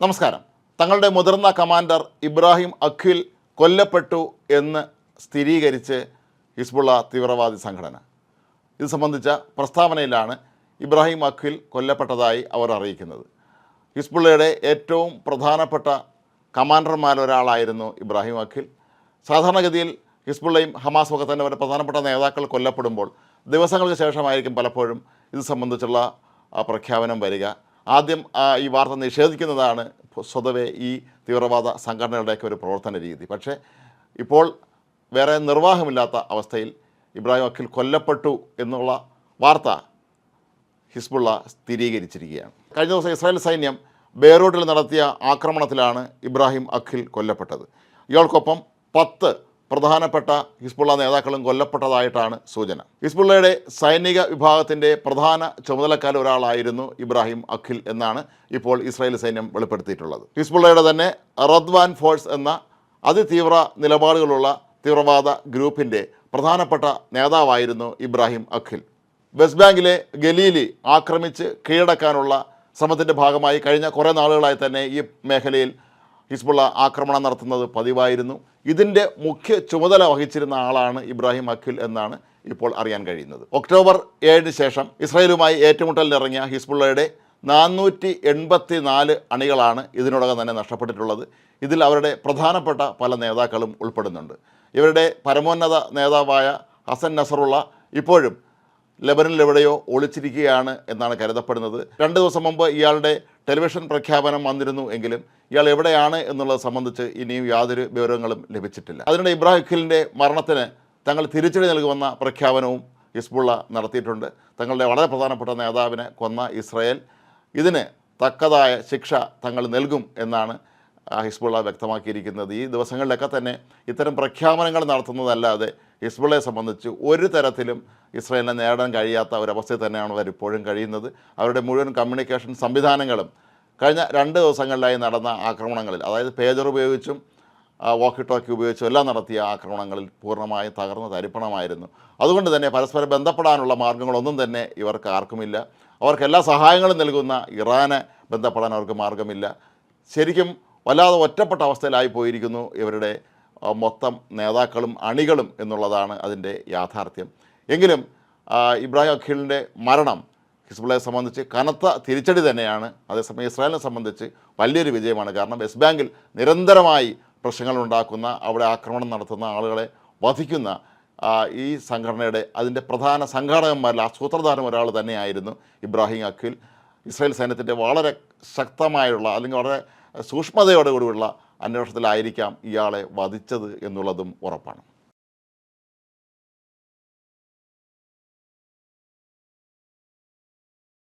നമസ്കാരം. തങ്ങളുടെ മുതിർന്ന കമാൻഡർ ഇബ്രാഹിം അഖിൽ കൊല്ലപ്പെട്ടു എന്ന് സ്ഥിരീകരിച്ച് ഹിസ്ബുള്ള തീവ്രവാദി സംഘടന. ഇത് സംബന്ധിച്ച പ്രസ്താവനയിലാണ് ഇബ്രാഹിം അഖിൽ കൊല്ലപ്പെട്ടതായി അവർ അറിയിക്കുന്നത്. ഹിസ്ബുള്ളയുടെ ഏറ്റവും പ്രധാനപ്പെട്ട കമാൻഡർമാരൊരാളായിരുന്നു ഇബ്രാഹിം അഖിൽ. സാധാരണഗതിയിൽ ഹിസ്ബുള്ളയും ഹമാസും ഒക്കെ തന്നെ അവരുടെ പ്രധാനപ്പെട്ട നേതാക്കൾ കൊല്ലപ്പെടുമ്പോൾ ദിവസങ്ങൾക്ക് ശേഷമായിരിക്കും പലപ്പോഴും ഇത് സംബന്ധിച്ചുള്ള പ്രഖ്യാപനം വരിക. ആദ്യം ഈ വാർത്ത നിഷേധിക്കുന്നതാണ് സ്വതവേ ഈ തീവ്രവാദ സംഘടനകളുടെയൊക്കെ ഒരു പ്രവർത്തന രീതി. പക്ഷേ ഇപ്പോൾ വേറെ നിർവാഹമില്ലാത്ത അവസ്ഥയിൽ ഇബ്രാഹിം അഖിൽ കൊല്ലപ്പെട്ടു എന്നുള്ള വാർത്ത ഹിസ്ബുള്ള സ്ഥിരീകരിച്ചിരിക്കുകയാണ്. കഴിഞ്ഞ ദിവസം ഇസ്രായേൽ സൈന്യം ബെയ്റൂട്ടിൽ നടത്തിയ ആക്രമണത്തിലാണ് ഇബ്രാഹിം അഖിൽ കൊല്ലപ്പെട്ടത്. ഇയാൾക്കൊപ്പം പത്ത് പ്രധാനപ്പെട്ട ഹിസ്ബുള്ള നേതാക്കളും കൊല്ലപ്പെട്ടതായിട്ടാണ് സൂചന. ഹിസ്ബുള്ളയുടെ സൈനിക വിഭാഗത്തിന്റെ പ്രധാന ചുമതലക്കാരിൽ ഒരാളായിരുന്നു ഇബ്രാഹിം അഖിൽ എന്നാണ് ഇപ്പോൾ ഇസ്രായേൽ സൈന്യം വെളിപ്പെടുത്തിയിട്ടുള്ളത്. ഹിസ്ബുള്ളയുടെ തന്നെ റദ്വാൻ ഫോഴ്സ് എന്ന അതിതീവ്ര നിലപാടുകളുള്ള തീവ്രവാദ ഗ്രൂപ്പിന്റെ പ്രധാനപ്പെട്ട നേതാവായിരുന്നു ഇബ്രാഹിം അഖിൽ. വെസ്റ്റ് ബാങ്കിലെ ഗലീലി ആക്രമിച്ച് കീഴടക്കാനുള്ള ശ്രമത്തിന്റെ ഭാഗമായി കഴിഞ്ഞ കുറേ നാളുകളായി തന്നെ ഈ മേഖലയിൽ ഹിസ്ബുള്ള ആക്രമണം നടത്തുന്നത് പതിവായിരുന്നു. ഇതിന്റെ മുഖ്യ ചുമതല വഹിച്ചിരുന്ന ആളാണ് ഇബ്രാഹിം അഖിൽ എന്നാണ് ഇപ്പോൾ അറിയാൻ കഴിയുന്നത്. ഒക്ടോബർ ഏഴിന് ശേഷം ഇസ്രായേലുമായി ഏറ്റുമുട്ടലിനിറങ്ങിയ ഹിസ്ബുള്ളയുടെ നാനൂറ്റി എൺപത്തി നാല് അണികളാണ് ഇതിനോടകം തന്നെ നഷ്ടപ്പെട്ടിട്ടുള്ളത്. ഇതിൽ അവരുടെ പ്രധാനപ്പെട്ട പല നേതാക്കളും ഉൾപ്പെടുന്നുണ്ട്. ഇവരുടെ പരമോന്നത നേതാവായ ഹസൻ നസറുള്ള ഇപ്പോഴും ലെബനിൽ എവിടെയോ ഒളിച്ചിരിക്കുകയാണ് എന്നാണ് കരുതപ്പെടുന്നത്. രണ്ട് ദിവസം മുമ്പ് ഇയാളുടെ ടെലിവിഷൻ പ്രഖ്യാപനം വന്നിരുന്നു എങ്കിലും ഇയാൾ എവിടെയാണ് എന്നുള്ളത് സംബന്ധിച്ച് ഇനിയും യാതൊരു വിവരങ്ങളും ലഭിച്ചിട്ടില്ല. അതിനിടെ ഇബ്രാഹിം ഖിലിന്റെ മരണത്തിന് തങ്ങൾ തിരിച്ചടി നൽകുമെന്ന പ്രഖ്യാപനവും ഹിസ്ബുള്ള നടത്തിയിട്ടുണ്ട്. തങ്ങളുടെ വളരെ പ്രധാനപ്പെട്ട നേതാവിനെ കൊന്ന ഇസ്രയേൽ ഇതിന് തക്കതായ ശിക്ഷ തങ്ങൾ നൽകും എന്നാണ് ഹിസ്ബുള്ള വ്യക്തമാക്കിയിരിക്കുന്നത്. ഈ ദിവസങ്ങളിലൊക്കെ തന്നെ ഇത്തരം പ്രഖ്യാപനങ്ങൾ നടത്തുന്നതല്ലാതെ ഹിസ്ബുള്ളയെ സംബന്ധിച്ച് ഒരു തരത്തിലും ഇസ്രയേലിനെ നേടാൻ കഴിയാത്ത ഒരവസ്ഥയിൽ തന്നെയാണ് അവർ ഇപ്പോഴും കഴിയുന്നത്. അവരുടെ മുഴുവൻ കമ്മ്യൂണിക്കേഷൻ സംവിധാനങ്ങളും കഴിഞ്ഞ രണ്ട് ദിവസങ്ങളിലായി നടന്ന ആക്രമണങ്ങളിൽ അതായത് പേജർ ഉപയോഗിച്ചും വാക്കി ടോക്കി ഉപയോഗിച്ചും എല്ലാം നടത്തിയ ആക്രമണങ്ങളിൽ പൂർണമായും തകർന്ന തരിപ്പണമായിരുന്നു. അതുകൊണ്ട് തന്നെ പരസ്പരം ബന്ധപ്പെടാനുള്ള മാർഗങ്ങളൊന്നും തന്നെ ഇവർക്ക് ആർക്കുമില്ല. അവർക്ക് എല്ലാ സഹായങ്ങളും നൽകുന്ന ഇറാനെ ബന്ധപ്പെടാൻ അവർക്ക് മാർഗമില്ല. ശരിക്കും വല്ലാതെ ഒറ്റപ്പെട്ട അവസ്ഥയിലായി പോയിരിക്കുന്നു ഇവരുടെ മൊത്തം നേതാക്കളും അണികളും എന്നുള്ളതാണ് അതിന്റെ യാഥാർത്ഥ്യം. എങ്കിലും ഇബ്രാഹിം അഖിലിന്റെ മരണം ഹിസ്ബുള്ളയെ സംബന്ധിച്ച് കനത്ത തിരിച്ചടി തന്നെയാണ്. അതേസമയം ഇസ്രായേലിനെ സംബന്ധിച്ച് വലിയൊരു വിജയമാണ്. കാരണം വെസ്റ്റ് ബാങ്കിൽ നിരന്തരമായി പ്രശ്നങ്ങൾ ഉണ്ടാക്കുന്ന അവിടെ ആക്രമണം നടത്തുന്ന ആളുകളെ വധിക്കുന്ന ഈ സംഘടനയുടെ അതിന്റെ പ്രധാന സംഘാടകന്മാരിൽ ആ സൂത്രധാരൻ ഒരാൾ തന്നെയായിരുന്നു ഇബ്രാഹിം അഖിൽ. ഇസ്രായേൽ സൈന്യത്തിന്റെ വളരെ ശക്തമായുള്ള അല്ലെങ്കിൽ വളരെ സൂക്ഷ്മതയോടുകൂടിയുള്ള അന്വേഷണത്തിലായിരിക്കാം ഇയാളെ വധിച്ചത് എന്നുള്ളതും ഉറപ്പാണ്.